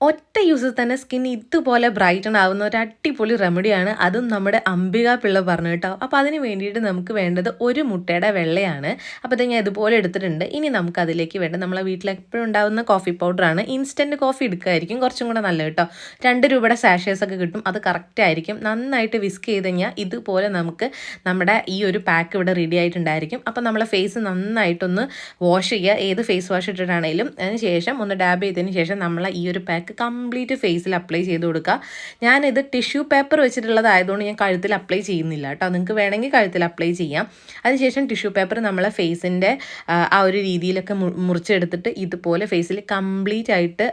o ഒറ്റ യൂസിൽ തന്നെ skin ഇതുപോലെ ബ്രൈറ്റൺ ആവുന്ന ഒരു അടിപൊളി റെമഡിയാണ്. അതും നമ്മുടെ അംബിക പിള്ള പറഞ്ഞു കേട്ടോ. അപ്പോൾ അതിന് വേണ്ടിയിട്ട് നമുക്ക് വേണ്ടത് ഒരു മുട്ടയുടെ വെള്ളയാണ്. അപ്പോൾ ഇത് ഞാൻ ഇതുപോലെ എടുത്തിട്ടുണ്ട്. ഇനി നമുക്ക് അതിലേക്ക് വേണ്ട നമ്മളെ വീട്ടിൽ എപ്പോഴും ഉണ്ടാകുന്ന കോഫി പൗഡറാണ് ഇൻസ്റ്റന്റ് കോഫി എടുക്കുകയായിരിക്കും കുറച്ചും കൂടെ നല്ല കേട്ടോ. രണ്ട് രൂപയുടെ സാഷേഴ്സ് ഒക്കെ കിട്ടും. അത് കറക്റ്റ് ആയിരിക്കും. നന്നായിട്ട് വിസ്ക് ചെയ്ത് കഴിഞ്ഞാൽ ഇതുപോലെ നമുക്ക് നമ്മുടെ ഈ ഒരു പാക്ക് ഇവിടെ റെഡി ആയിട്ടുണ്ടായിരിക്കും. അപ്പോൾ നമ്മളെ ഫേസ് നന്നായിട്ടൊന്ന് വാഷ് ചെയ്യുക. ഏത് ഫേസ് വാഷ് ഇട്ടിട്ടാണെങ്കിലും അതിന് ശേഷം ഒന്ന് ഡാബ് ചെയ്തതിന് ശേഷം നമ്മളെ ഈ ഒരു പാക്ക് കംപ്ലീറ്റ് ഫേസിൽ അപ്ലൈ ചെയ്ത് കൊടുക്കുക ഞാനിത് ടിഷ്യൂ പേപ്പർ വെച്ചിട്ടുള്ളതായതുകൊണ്ട് ഞാൻ കഴുത്തിൽ അപ്ലൈ ചെയ്യുന്നില്ല കേട്ടോ. നിങ്ങൾക്ക് വേണമെങ്കിൽ കഴുത്തിൽ അപ്ലൈ ചെയ്യാം. അതിനുശേഷം ടിഷ്യൂ പേപ്പർ നമ്മളെ ഫേസിന്റെ ആ ഒരു രീതിയിലൊക്കെ മുറിച്ചെടുത്തിട്ട് ഇതുപോലെ ഫേസിൽ കംപ്ലീറ്റ് ആയിട്ട്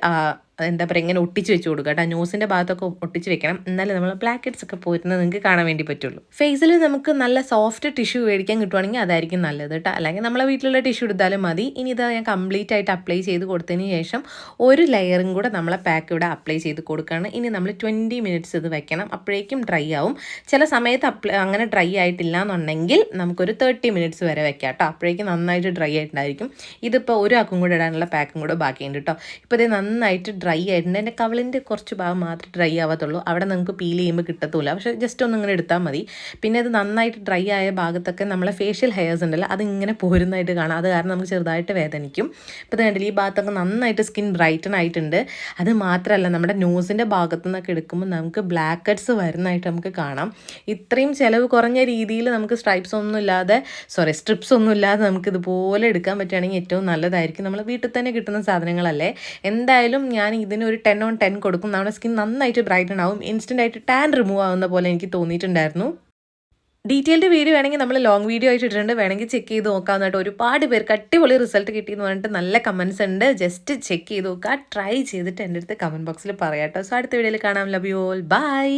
എന്താ പറയുക ഇങ്ങനെ ഒട്ടിച്ച് വെച്ച് കൊടുക്കുക കേട്ടോ. ന്യൂസിന്റെ ഭാഗത്തൊക്കെ ഒട്ടിച്ച് വെക്കണം. എന്നാലേ നമ്മൾ ബ്ലാക്കറ്റ്സ് ഒക്കെ പോയിരുന്നത് നിങ്ങൾക്ക് കാണാൻ വേണ്ടി പറ്റുള്ളൂ. ഫേസിൽ നമുക്ക് നല്ല സോഫ്റ്റ് ടിഷ്യൂ മേടിക്കാൻ കിട്ടുവാണെങ്കിൽ അതായിരിക്കും നല്ലത് കേട്ടോ. അല്ലെങ്കിൽ നമ്മളെ വീട്ടിലുള്ള ടിഷ്യൂ എടുത്താലും മതി. ഇനി ഇത് ഞാൻ കംപ്ലീറ്റ് ആയിട്ട് അപ്ലൈ ചെയ്ത് കൊടുത്തതിന് ശേഷം ഒരു ലെയറും കൂടെ നമ്മളെ പാക്ക് ഇവിടെ അപ്ലൈ ചെയ്ത് കൊടുക്കുകയാണ്. ഇനി നമ്മൾ ട്വന്റി മിനിറ്റ്സ് ഇത് വെക്കണം. അപ്പോഴേക്കും ഡ്രൈ ആവും. ചില സമയത്ത് അപ്ലൈ അങ്ങനെ ഡ്രൈ ആയിട്ടില്ല എന്നുണ്ടെങ്കിൽ നമുക്കൊരു തേർട്ടി മിനിറ്റ്സ് വരെ വെക്കാം കേട്ടോ. അപ്പോഴേക്കും നന്നായിട്ട് ഡ്രൈ ആയിട്ടുണ്ടായിരിക്കും. ഇതിപ്പോൾ ഒരു ആക്കും കൂടെ ഇടാനുള്ള പാക്കും കൂടെ ബാക്കിയുണ്ട് കേട്ടോ. ഇപ്പോൾ ഇത് നന്നായിട്ട് ഡ്രൈ ആയിട്ടുണ്ട് എന്റെ കവളിന്റെ കുറച്ച് ഭാഗം മാത്രമേ ഡ്രൈ ആവത്തുള്ളൂ. അവിടെ നിങ്ങൾക്ക് പീൽ ചെയ്യുമ്പോൾ കിട്ടത്തില്ല പക്ഷേ ജസ്റ്റ് ഒന്ന് ഇങ്ങനെ എടുത്താൽ മതി. പിന്നെ അത് നന്നായിട്ട് ഡ്രൈ ആയ ഭാഗത്തൊക്കെ നമ്മളെ ഫേഷ്യൽ ഹെയർസ് ഉണ്ടല്ലോ അത് ഇങ്ങനെ പോരുന്നതായിട്ട് കാണാം. അത് കാരണം നമുക്ക് ചെറുതായിട്ട് വേദനിക്കും. ഇപ്പോൾ കണ്ടില്ല ഈ ഭാഗത്തൊക്കെ നന്നായിട്ട് സ്കിൻ ബ്രൈറ്റൺ ആയിട്ടുണ്ട്. അത് മാത്രമല്ല നമ്മുടെ ന്യൂസിന്റെ ഭാഗത്തു നിന്നൊക്കെ എടുക്കുമ്പോൾ നമുക്ക് ബ്ലാക്ക് കട്ട്സ് വരുന്നതായിട്ട് നമുക്ക് കാണാം. ഇത്രയും ചിലവ് കുറഞ്ഞ രീതിയിൽ നമുക്ക് സ്ട്രൈപ്സ് ഒന്നും ഇല്ലാതെ സോറി സ്ട്രിപ്സ് ഒന്നും ഇല്ലാതെ നമുക്ക് ഇതുപോലെ എടുക്കാൻ പറ്റുകയാണെങ്കിൽ ഏറ്റവും നല്ലതായിരിക്കും. നമ്മൾ വീട്ടിൽ തന്നെ കിട്ടുന്ന സാധനങ്ങളല്ലേ. എന്തായാലും ഞാൻ ഇതിന് ഒരു ടെൻ ഓൺ ടെൻ കൊടുക്കും. നമ്മുടെ സ്കിൻ നന്നായിട്ട് ബ്രൈറ്റൺ ആവും. ഇൻസ്റ്റന്റ് ആയിട്ട് ടാൻ റിമൂവ് ആവുന്ന പോലെ എനിക്ക് തോന്നിയിട്ടുണ്ടായിരുന്നു. ഡീറ്റെയിൽഡ് വീഡിയോ വേണമെങ്കിൽ നമ്മൾ ലോങ് വീഡിയോ ആയിട്ട് ഇട്ടിട്ടുണ്ട്. വേണമെങ്കിൽ ചെക്ക് ചെയ്ത് നോക്കാവുന്നതായിട്ട് ഒരുപാട് പേർക്ക് അടിപൊളി റിസൾട്ട് കിട്ടിയെന്ന് പറഞ്ഞിട്ട് നല്ല കമൻസ് ഉണ്ട്. ജസ്റ്റ് ചെക്ക് ചെയ്ത് നോക്കുക. ട്രൈ ചെയ്തിട്ട് എന്റെ അടുത്ത് കമന്റ് ബോക്സിൽ പറയാം കേട്ടോ സോ അടുത്ത വീഡിയോയിൽ കാണാം. Love you all by